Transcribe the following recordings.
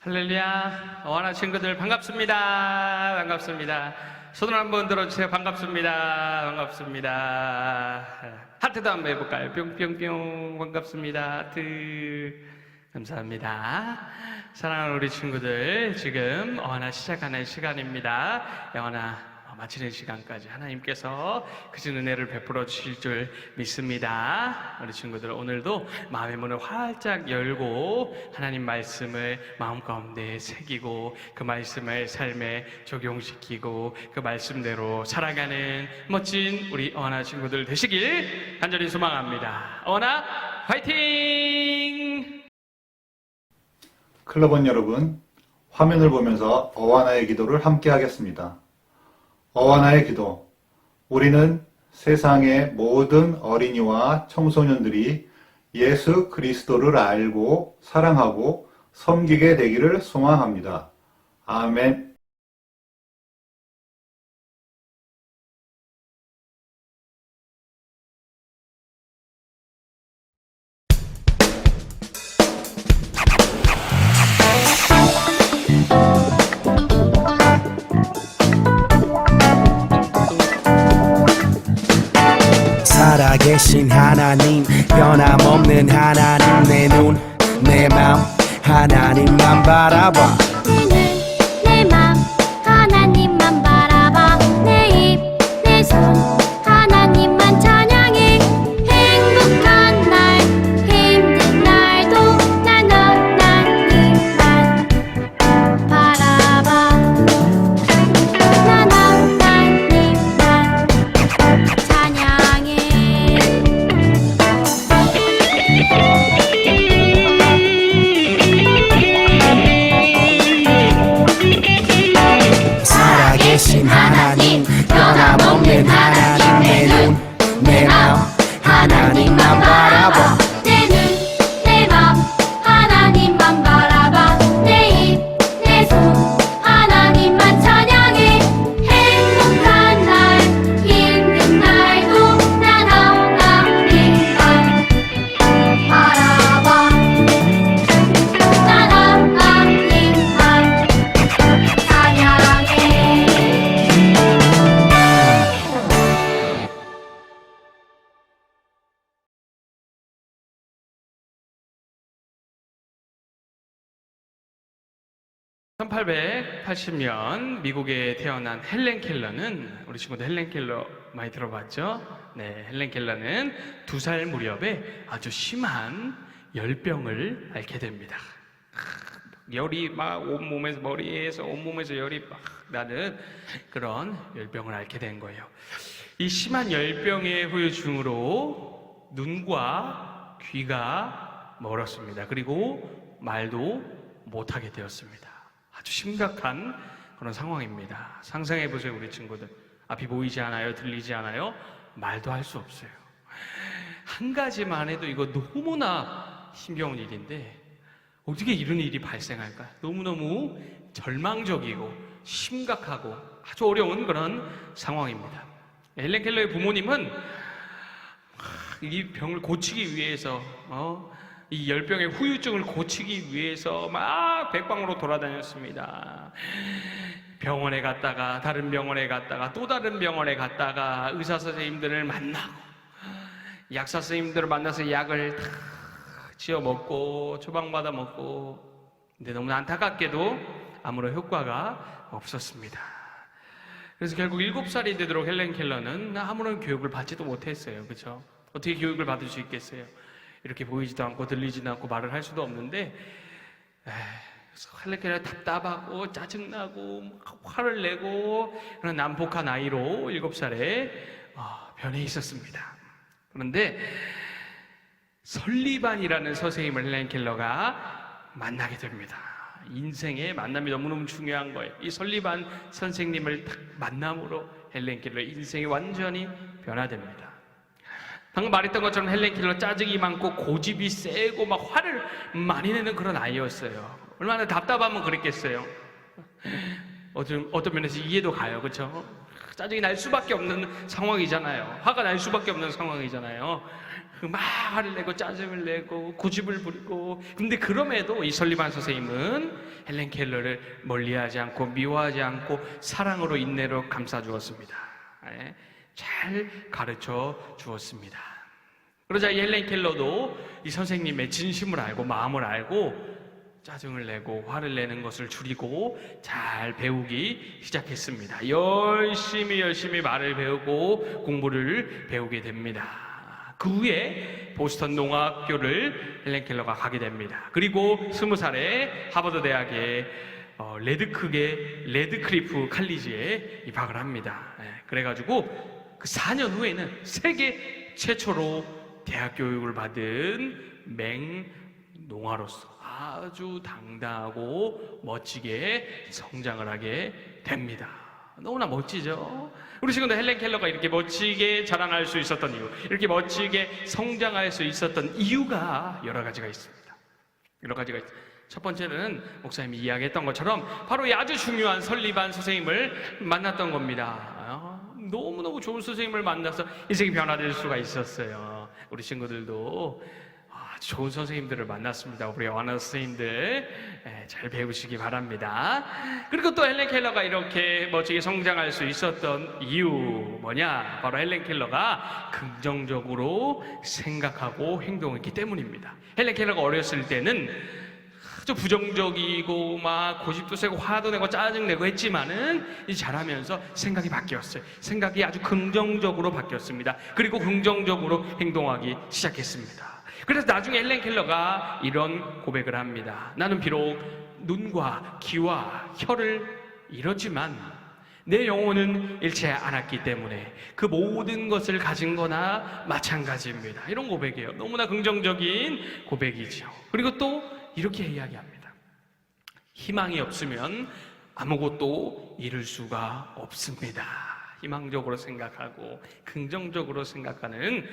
할렐루야. 어하나 친구들 반갑습니다. 반갑습니다. 손을 한번 들어주세요. 반갑습니다. 반갑습니다. 하트도 한번 해볼까요? 뿅뿅뿅. 반갑습니다. 하트. 감사합니다. 사랑하는 우리 친구들, 지금 어하나 시작하는 시간입니다. 영하나 마치는 시간까지 하나님께서 그진 은혜를 베풀어 주실 줄 믿습니다. 우리 친구들 오늘도 마음의 문을 활짝 열고 하나님 말씀을 마음 가운데 새기고 그 말씀을 삶에 적용시키고 그 말씀대로 살아가는 멋진 우리 어나 친구들 되시길 간절히 소망합니다. 어나 화이팅! 클럽원 여러분, 화면을 보면서 어와나의 기도를 함께 하겠습니다. 어와 나의 기도. 우리는 세상의 모든 어린이와 청소년들이 예수 그리스도를 알고 사랑하고 섬기게 되기를 소망합니다. 아멘. 하나님 변함없는 하나님 내 눈 내 맘 하나님만 바라봐 (1880년) 미국에 태어난 헬렌 켈러는 우리 친구들 헬렌 켈러 많이 들어봤죠? 네, 헬렌 켈러는 두 살 무렵에 아주 심한 열병을 앓게 됩니다. 열이 막 온몸에서 머리에서 온몸에서 열이 막 나는 그런 열병을 앓게 된 거예요. 이 심한 열병의 후유증으로 눈과 귀가 멀었습니다. 그리고 말도 못하게 되었습니다. 아주 심각한 그런 상황입니다. 상상해 보세요, 우리 친구들. 앞이 보이지 않아요, 들리지 않아요, 말도 할 수 없어요. 한 가지만 해도 이거 너무나 힘겨운 일인데 어떻게 이런 일이 발생할까? 너무너무 절망적이고 심각하고 아주 어려운 그런 상황입니다. 헬렌 켈러의 부모님은 이 병을 고치기 위해서 어? 이 열병의 후유증을 고치기 위해서 막 백방으로 돌아다녔습니다. 병원에 갔다가 다른 병원에 갔다가 또 다른 병원에 갔다가 의사 선생님들을 만나고 약사 선생님들을 만나서 약을 다 지어 먹고 처방받아 먹고 근데 너무 안타깝게도 아무런 효과가 없었습니다. 그래서 결국 일곱 살이 되도록 헬렌 켈러는 아무런 교육을 받지도 못했어요. 그렇죠? 어떻게 교육을 받을 수 있겠어요? 이렇게 보이지도 않고 들리지도 않고 말을 할 수도 없는데 에이, 켈러 답답하고 짜증나고 막 화를 내고 그런 난폭한 아이로 일곱 살에 어, 변해 있었습니다. 그런데 설리반이라는 선생님을 헬렌 켈러가 만나게 됩니다. 인생의 만남이 너무너무 중요한 거예요. 이 설리반 선생님을 딱 만남으로 헬렌 켈러 인생이 완전히 변화됩니다. 방금 말했던 것처럼 헬렌 켈러 짜증이 많고 고집이 세고 막 화를 많이 내는 그런 아이였어요. 얼마나 답답하면 그랬겠어요. 어떤, 어떤 면에서 이해도 가요. 그렇죠? 짜증이 날 수밖에 없는 상황이잖아요. 화가 날 수밖에 없는 상황이잖아요. 그막 화를 내고 짜증을 내고 고집을 부리고 근데 그럼에도 이 설리반 선생님은 헬렌 켈러를 멀리하지 않고 미워하지 않고 사랑으로 인내로 감싸 주었습니다. 예, 잘 가르쳐 주었습니다. 그러자 이 헬렌 켈러도 이 선생님의 진심을 알고 마음을 알고 짜증을 내고 화를 내는 것을 줄이고 잘 배우기 시작했습니다. 열심히 열심히 말을 배우고 공부를 배우게 됩니다. 그 후에 보스턴 농학교를 헬렌 켈러가 가게 됩니다. 그리고 스무 살에 하버드 대학의 어, 레드크게 레드크리프 칼리지에 입학을 합니다. 예, 그래가지고 그 4년 후에는 세계 최초로 대학 교육을 받은 맹농아로서 아주 당당하고 멋지게 성장을 하게 됩니다. 너무나 멋지죠? 우리 친구도 헬렌 켈러가 이렇게 멋지게 자라날 수 있었던 이유, 이렇게 멋지게 성장할 수 있었던 이유가 여러 가지가 있습니다. 여러 가지가 있습니다. 첫 번째는 목사님이 이야기했던 것처럼 바로 이 아주 중요한 설리반 선생님을 만났던 겁니다. 아, 너무너무 좋은 선생님을 만나서 인생이 변화될 수가 있었어요. 우리 친구들도 아주 좋은 선생님들을 만났습니다. 우리 원어 선생님들 예, 잘 배우시기 바랍니다. 그리고 또 헬렌 켈러가 이렇게 멋지게 성장할 수 있었던 이유 뭐냐? 바로 헬렌 켈러가 긍정적으로 생각하고 행동했기 때문입니다. 헬렌 켈러가 어렸을 때는 아주 부정적이고 막 고집도 세고 화도 내고 짜증내고 했지만은 이제 자라면서 생각이 바뀌었어요. 생각이 아주 긍정적으로 바뀌었습니다. 그리고 긍정적으로 행동하기 시작했습니다. 그래서 나중에 헬렌 켈러가 이런 고백을 합니다. 나는 비록 눈과 귀와 혀를 잃었지만 내 영혼은 잃지 않았기 때문에 그 모든 것을 가진 거나 마찬가지입니다. 이런 고백이에요. 너무나 긍정적인 고백이죠. 그리고 또 이렇게 이야기합니다. 희망이 없으면 아무것도 이룰 수가 없습니다. 희망적으로 생각하고 긍정적으로 생각하는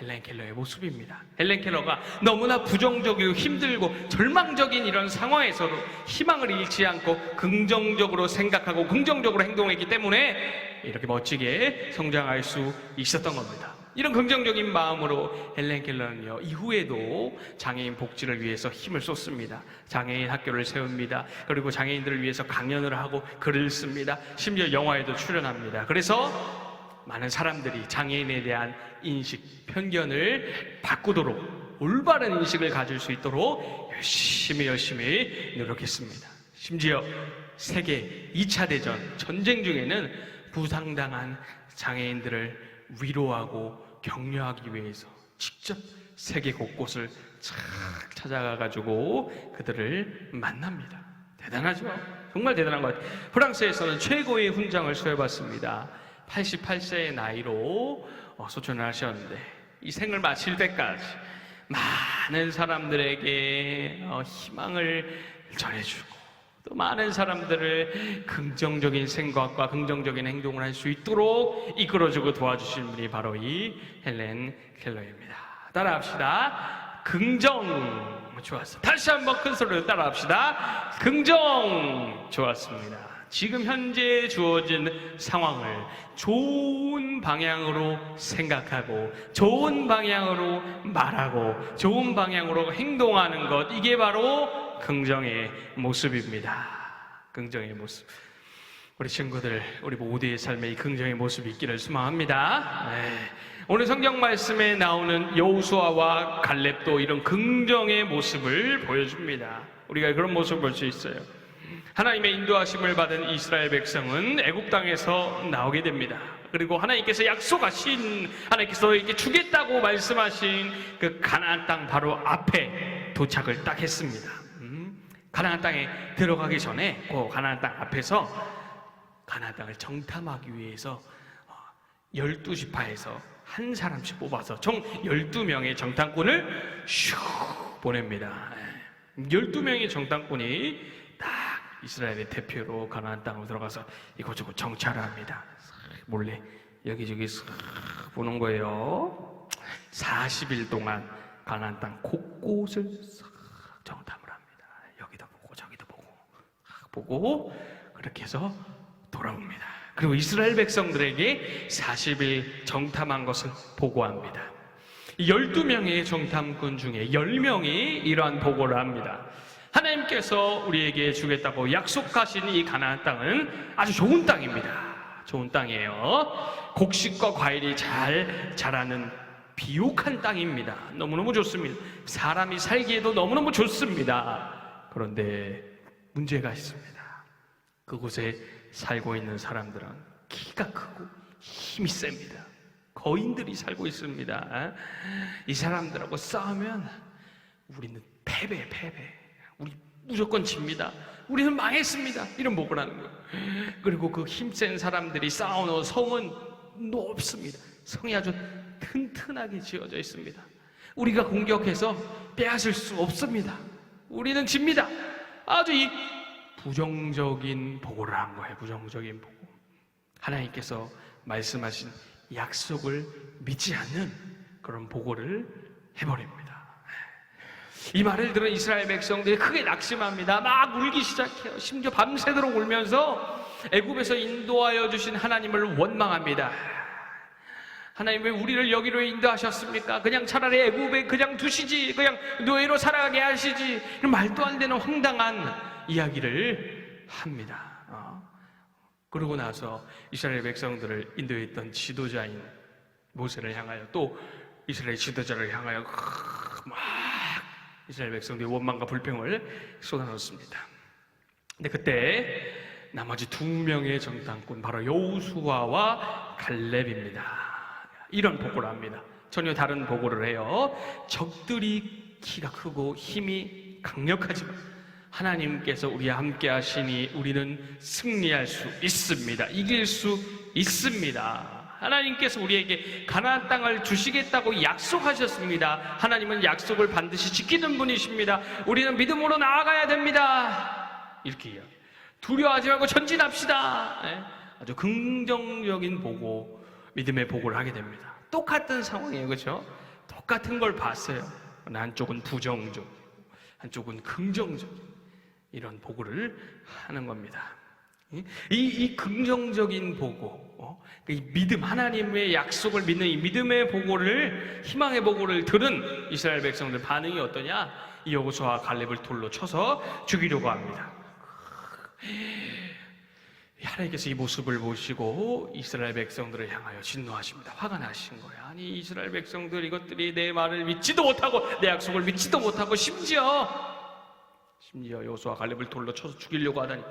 헬렌 켈러의 모습입니다. 헬렌 켈러가 너무나 부정적이고 힘들고 절망적인 이런 상황에서도 희망을 잃지 않고 긍정적으로 생각하고 긍정적으로 행동했기 때문에 이렇게 멋지게 성장할 수 있었던 겁니다. 이런 긍정적인 마음으로 헬렌 켈러는요, 이후에도 장애인 복지를 위해서 힘을 쏟습니다. 장애인 학교를 세웁니다. 그리고 장애인들을 위해서 강연을 하고 글을 씁니다. 심지어 영화에도 출연합니다. 그래서 많은 사람들이 장애인에 대한 인식, 편견을 바꾸도록 올바른 인식을 가질 수 있도록 열심히 열심히 노력했습니다. 심지어 세계 2차 대전 전쟁 중에는 부상당한 장애인들을 위로하고 격려하기 위해서 직접 세계 곳곳을 착 찾아가 가지고 그들을 만납니다. 대단하죠? 정말 대단한 것 같아요. 프랑스에서는 최고의 훈장을 수여받습니다. 88세의 나이로 어, 소천을 하셨는데 이 생을 마칠 때까지 많은 사람들에게 어, 희망을 전해주고 또 많은 사람들을 긍정적인 생각과 긍정적인 행동을 할 수 있도록 이끌어주고 도와주신 분이 바로 이 헬렌 켈러입니다. 따라합시다. 긍정 좋았어. 다시 한번 큰 소리로 따라합시다. 긍정 좋았습니다. 지금 현재 주어진 상황을 좋은 방향으로 생각하고 좋은 방향으로 말하고 좋은 방향으로 행동하는 것 이게 바로 긍정의 모습입니다. 긍정의 모습. 우리 친구들, 우리 모두의 삶에 이 긍정의 모습이 있기를 소망합니다. 네. 오늘 성경 말씀에 나오는 여우수아와 갈렙도 이런 긍정의 모습을 보여줍니다. 우리가 그런 모습을 볼 수 있어요. 하나님의 인도하심을 받은 이스라엘 백성은 애굽 땅에서 나오게 됩니다. 그리고 하나님께서 약속하신 하나님께서 이렇게 주겠다고 말씀하신 그 가나안 땅 바로 앞에 도착을 딱 했습니다. 음, 가나안 땅에 들어가기 전에 그 가나안 땅 앞에서 가나안 땅을 정탐하기 위해서 12지파에서 한 사람씩 뽑아서 총 12명의 정탐꾼을 슉 보냅니다. 12명의 정탐꾼이 다 이스라엘의 대표로 가나안 땅으로 들어가서 이곳저곳 정찰을 합니다. 몰래 여기저기 쓱 보는 거예요. 40일 동안 가나안 땅 곳곳을 합니다. 여기도 보고 그렇게 해서 돌아옵니다. 그리고 이스라엘 백성들에게 40일 정탐한 것을 보고합니다. 12명의 정탐꾼 중에 10명이 이러한 보고를 합니다. 하나님께서 우리에게 주겠다고 약속하신 이 가나안 땅은 아주 좋은 땅입니다. 좋은 땅이에요. 곡식과 과일이 잘 자라는 비옥한 땅입니다. 너무너무 좋습니다. 사람이 살기에도 너무너무 좋습니다. 그런데 문제가 있습니다. 그곳에 살고 있는 사람들은 키가 크고 힘이 셉니다. 거인들이 살고 있습니다. 이 사람들하고 싸우면 우리는 패배, 패배. 우리 무조건 집니다. 우리는 망했습니다. 이런 목을 하는 거예요. 그리고 그 힘센 사람들이 쌓아놓은 성은 높습니다. 성이 아주 튼튼하게 지어져 있습니다. 우리가 공격해서 빼앗을 수 없습니다. 우리는 집니다. 아주 이 부정적인 보고를 한 거예요. 부정적인 보고. 하나님께서 말씀하신 약속을 믿지 않는 그런 보고를 해버립니다. 이 말을 들은 이스라엘 백성들이 크게 낙심합니다. 막 울기 시작해요. 심지어 밤새도록 울면서 애굽에서 인도하여 주신 하나님을 원망합니다. 하나님 왜 우리를 여기로 인도하셨습니까? 그냥 차라리 애굽에 그냥 두시지, 그냥 노예로 살아가게 하시지. 이런 말도 안 되는 황당한 이야기를 합니다. 어. 그러고 나서 이스라엘 백성들을 인도했던 지도자인 모세를 향하여 또 이스라엘 지도자를 향하여 막 이스라엘 백성들이 원망과 불평을 쏟아놓습니다. 근데 그때 나머지 두 명의 정탐꾼 바로 여우수아와 갈렙입니다. 이런 보고를 합니다. 전혀 다른 보고를 해요. 적들이 키가 크고 힘이 강력하지만 하나님께서 우리와 함께 하시니 우리는 승리할 수 있습니다. 이길 수 있습니다. 하나님께서 우리에게 가나안 땅을 주시겠다고 약속하셨습니다. 하나님은 약속을 반드시 지키는 분이십니다. 우리는 믿음으로 나아가야 됩니다. 이렇게 이야기. 두려워하지 말고 전진합시다. 예? 아주 긍정적인 보고, 믿음의 보고를 하게 됩니다. 똑같은 상황이에요, 그렇죠? 똑같은 걸 봤어요. 한쪽은 부정적, 한쪽은 긍정적. 이런 보고를 하는 겁니다. 이, 이 긍정적인 보고, 어? 이 믿음, 하나님의 약속을 믿는 이 믿음의 보고를, 희망의 보고를 들은 이스라엘 백성들 반응이 어떠냐? 이 여호수아 갈렙을 돌로 쳐서 죽이려고 합니다. 하나님께서 이 모습을 보시고 이스라엘 백성들을 향하여 진노하십니다. 화가 나신 거예요. 아니 이스라엘 백성들 이것들이 내 말을 믿지도 못하고 내 약속을 믿지도 못하고 심지어 심지어 여호수아 갈렙을 돌로 쳐서 죽이려고 하다니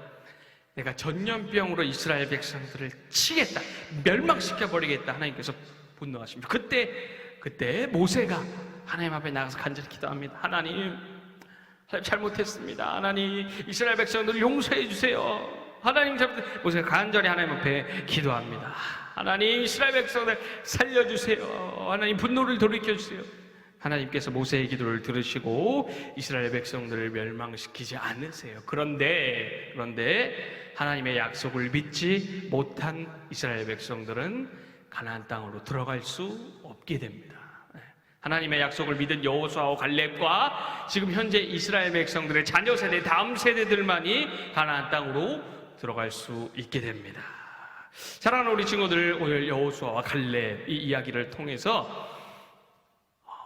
내가 전염병으로 이스라엘 백성들을 치겠다 멸망시켜 버리겠다 하나님께서 분노하십니다. 그때 그때 모세가 하나님 앞에 나가서 간절히 기도합니다. 하나님 잘못했습니다. 하나님 이스라엘 백성들을 용서해 주세요. 하나님 잘못 모세가 간절히 하나님 앞에 기도합니다. 하나님 이스라엘 백성들 살려주세요. 하나님 분노를 돌이켜 주세요. 하나님께서 모세의 기도를 들으시고 이스라엘 백성들을 멸망시키지 않으세요. 그런데 그런데 하나님의 약속을 믿지 못한 이스라엘 백성들은 가나안 땅으로 들어갈 수 없게 됩니다. 하나님의 약속을 믿은 여호수아와 갈렙과 지금 현재 이스라엘 백성들의 자녀 세대 다음 세대들만이 가나안 땅으로 들어갈 수 있게 됩니다. 사랑하는 우리 친구들 오늘 여호수아와 갈렙 이 이야기를 통해서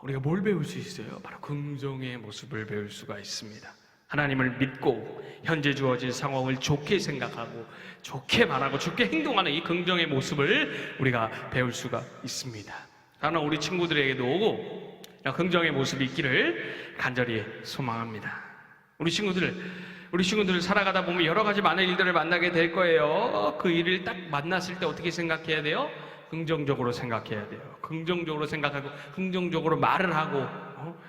우리가 뭘 배울 수 있어요? 바로 긍정의 모습을 배울 수가 있습니다. 하나님을 믿고 현재 주어진 상황을 좋게 생각하고 좋게 말하고 좋게 행동하는 이 긍정의 모습을 우리가 배울 수가 있습니다. 하나 우리 친구들에게도 긍정의 모습이 있기를 간절히 소망합니다. 우리 친구들 우리 친구들 살아가다 보면 여러 가지 많은 일들을 만나게 될 거예요. 그 일을 딱 만났을 때 어떻게 생각해야 돼요? 긍정적으로 생각해야 돼요. 긍정적으로 생각하고 긍정적으로 말을 하고 어?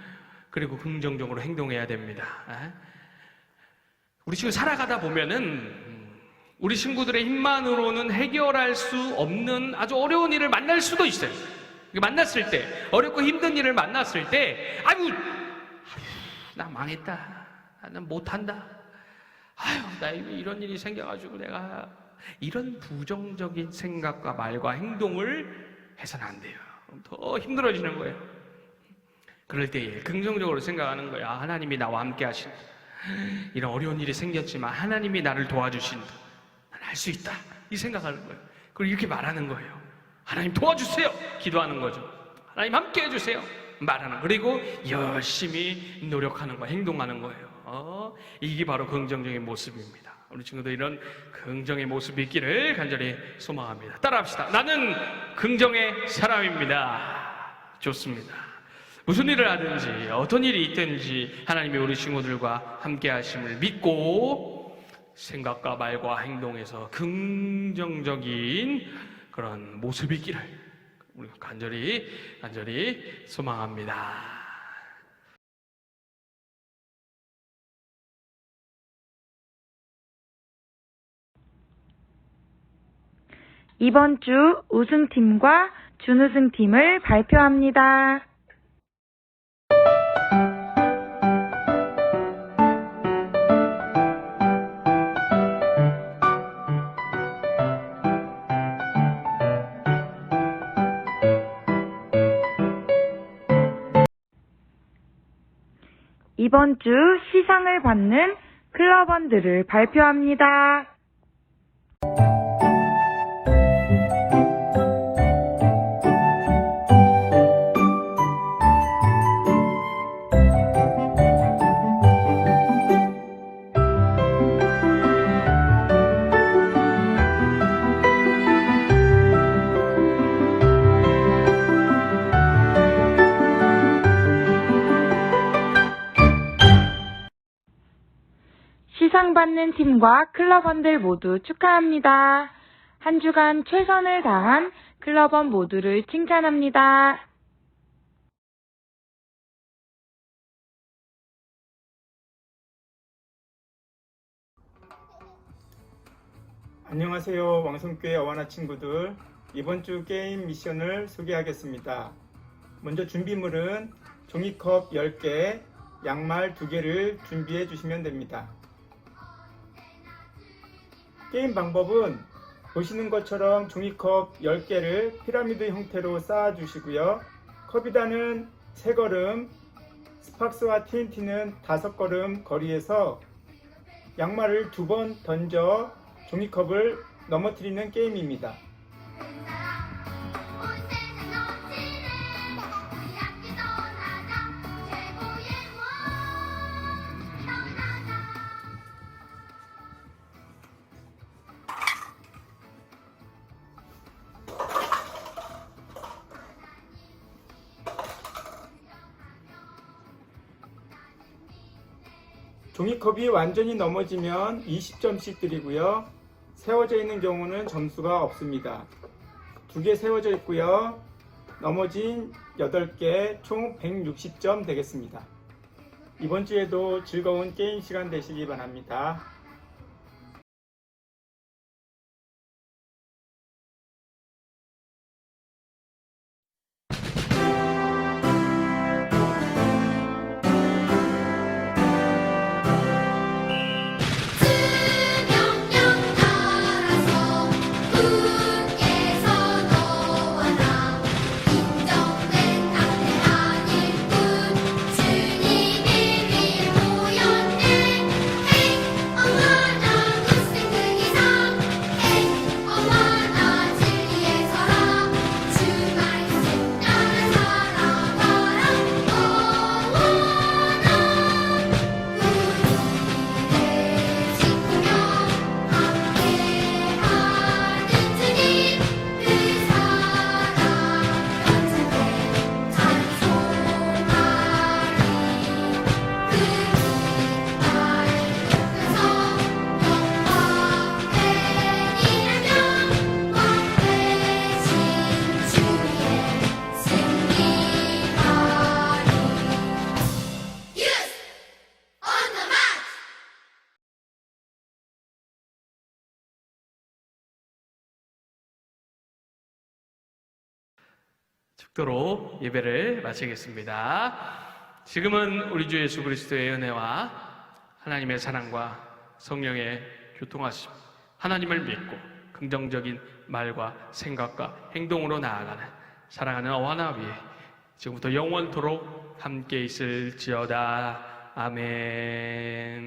그리고 긍정적으로 행동해야 됩니다. 에? 우리 친구 살아가다 보면은 음, 우리 친구들의 힘만으로는 해결할 수 없는 아주 어려운 일을 만날 수도 있어요. 만났을 때 어렵고 힘든 일을 만났을 때 아유, 아유 나 망했다. 나는 못한다. 아유 나 이런 일이 생겨가지고 내가 이런 부정적인 생각과 말과 행동을 해서는 안 돼요. 더 힘들어지는 거예요. 그럴 때에 긍정적으로 생각하는 거야. 아, 하나님이 나와 함께 하신다. 이런 어려운 일이 생겼지만 하나님이 나를 도와주신다. 난 할 수 있다. 이 생각하는 거예요. 그리고 이렇게 말하는 거예요. 하나님 도와주세요. 기도하는 거죠. 하나님 함께 해주세요. 말하는 그리고 열심히 노력하는 거, 행동하는 거예요. 어, 이게 바로 긍정적인 모습입니다. 우리 친구들 이런 긍정의 모습이 있기를 간절히 소망합니다. 따라합시다. 나는 긍정의 사람입니다. 좋습니다. 무슨 일을 하든지 어떤 일이 있든지 하나님이 우리 친구들과 함께 하심을 믿고 생각과 말과 행동에서 긍정적인 그런 모습이 있기를 우리 간절히 간절히 소망합니다. 이번 주 우승팀과 준우승팀을 발표합니다. 이번 주 시상을 받는 클러번들을 발표합니다. 시상받는 팀과 클럽원들 모두 축하합니다. 한 주간 최선을 다한 클럽원 모두를 칭찬합니다. 안녕하세요. 왕성교회 어와나 친구들. 이번 주 게임 미션을 소개하겠습니다. 먼저 준비물은 종이컵 10개, 양말 2개를 준비해 주시면 됩니다. 게임 방법은 보시는 것처럼 종이컵 10개를 피라미드 형태로 쌓아 주시고요. 컵이다는 3걸음, 스팍스와 TNT는 5걸음 거리에서 양말을 두 번 던져 종이컵을 넘어뜨리는 게임입니다. 컵이 완전히 넘어지면 20점씩 드리고요. 세워져 있는 경우는 점수가 없습니다. 두 개 세워져 있고요. 넘어진 8개 총 160점 되겠습니다. 이번 주에도 즐거운 게임 시간 되시기 바랍니다. 도로 예배를 마치겠습니다. 지금은 우리 주 예수 그리스도의 은혜와 하나님의 사랑과 성령의 교통하심, 하나님을 믿고 긍정적인 말과 생각과 행동으로 나아가는 사랑하는 어와 나 위에 지금부터 영원토록 함께 있을지어다. 아멘.